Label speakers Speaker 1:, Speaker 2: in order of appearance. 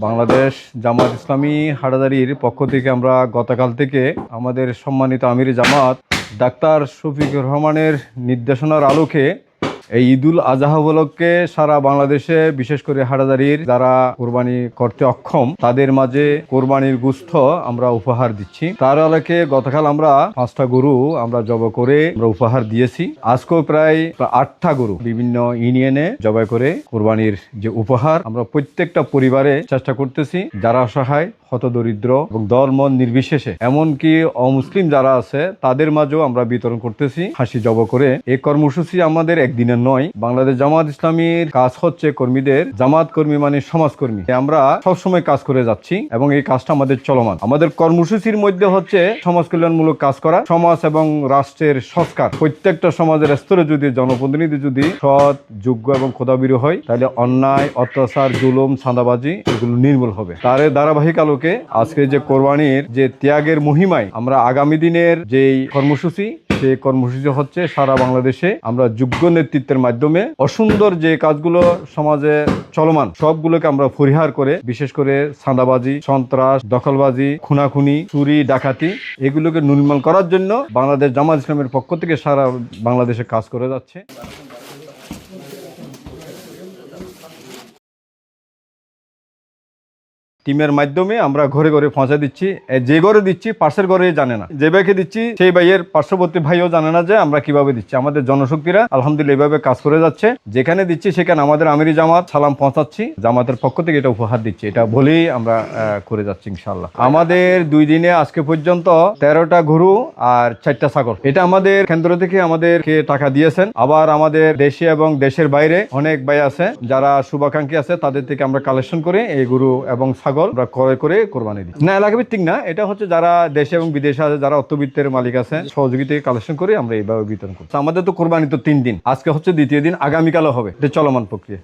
Speaker 1: বাংলাদেশ জামাত ইসলামী হাটাদারির পক্ষ থেকে আমরা গতকাল থেকে আমাদের সম্মানিত আমির জামাত ডাক্তার শফিকুর রহমানের নির্দেশনার আলোকে এই ঈদুল আজহা উপলক্ষে সারা বাংলাদেশে, বিশেষ করে হাটাদারির যারা কোরবানি করতে অক্ষম, তাদের মাঝে কোরবানির গুস্থ আমরা উপহার দিচ্ছি। তার আলোকে গতকাল আমরা পাঁচটা গরু আমরা জব করে আমরা উপহার দিয়েছি। আজকেও প্রায় আটটা গরু বিভিন্ন ইউনিয়নে জবাই করে কোরবানির যে উপহার আমরা প্রত্যেকটা পরিবারে চেষ্টা করতেছি। যারা অসহায় হতদরিদ্র এবং মন নির্বিশেষে, এমনকি অমুসলিম যারা আছে, তাদের মাঝেও আমরা বিতরণ করতেছি। হাসি জব করে। এই কর্মসূচি আমাদের একদিনের নয়, বাংলাদেশ জামাত ইসলামীর কাজ হচ্ছে কর্মীদের জামাত কর্মী মানে সমাজকর্মী। আমরা সবসময় কাজ করে যাচ্ছি এবং এই কাজটা আমাদের চলমান। আমাদের কর্মসূচির মধ্যে হচ্ছে সমাজ কল্যাণমূলক কাজ করা, সমাজ এবং রাষ্ট্রের সংস্কার। প্রত্যেকটা সমাজের স্তরে যদি জনপ্রতিনিধি যদি সৎ, যোগ্য এবং খোদাবিরু হয়, তাহলে অন্যায়, অত্যাচার, জুলুম সাদাবাজি এগুলো নির্মূল হবে। তার ধারাবাহিক আলোকে আজকে যে কোরবানির যে ত্যাগের মহিমায় আমরা আগামী দিনের যেই কর্মসূচি সেই কর্মসূচি হচ্ছে সারা বাংলাদেশে, আমরা যোগ্য নেতৃত্বের মাধ্যমে অসুন্দর যে কাজগুলো সমাজে চলমান, সবগুলোকে আমরা পরিহার করে, বিশেষ করে সাদাবাজি সন্ত্রাস, দখলবাজি, খুনাখুনি, চুরি, ডাকাতি, এগুলোকে নির্মূল করার জন্য বাংলাদেশ জামাত ইসলামের পক্ষ থেকে সারা বাংলাদেশে কাজ করে যাচ্ছে। টিমের মাধ্যমে আমরা ঘরে ঘরে পৌঁছা দিচ্ছি। যে ঘরে দিচ্ছি, পাশের ঘরে জানে না। যে ভাইকে দিচ্ছি, সেই ভাইয়ের পার্শ্ববর্তী ভাইও জানে না যে আমরা কীভাবে দিচ্ছি। আমাদের জনশক্তিরা আলহামদুলিল্লাহ এইভাবে কাজ করে যাচ্ছে। যেখানে দিচ্ছি, সেখানে আমাদের আমিরি জামাত সালাম পৌঁছাচ্ছি। জামাতের পক্ষ থেকে এটা উপহার দিচ্ছি। এটা বলেই আমরা করে যাচ্ছি ইনশাল্লাহ আমাদের দুই দিনে আজকে পর্যন্ত তেরোটা গরু আর চারটা ছাগল। এটা আমাদের কেন্দ্র থেকে আমাদেরকে টাকা দিয়েছেন। আবার আমাদের দেশে এবং দেশের বাইরে অনেক ভাই আছে, যারা শুভাকাঙ্ক্ষী আছে, তাদের থেকে আমরা কালেকশন করে এই গরু এবং ছাগল আমরা ক্রয় করে কোরবানি দিই। না এলাকা ভিত্তিক না এটা হচ্ছে যারা দেশে এবং বিদেশে আছে যারা অর্থবিত্তের মালিক আছে সহযোগিতা কালেকশন করে আমরা এইভাবে বিতরণ করছি। আমাদের তো কোরবানি তো তিন দিন আজকে হচ্ছে দ্বিতীয় দিন আগামীকালও হবে। এটা চলমান প্রক্রিয়া।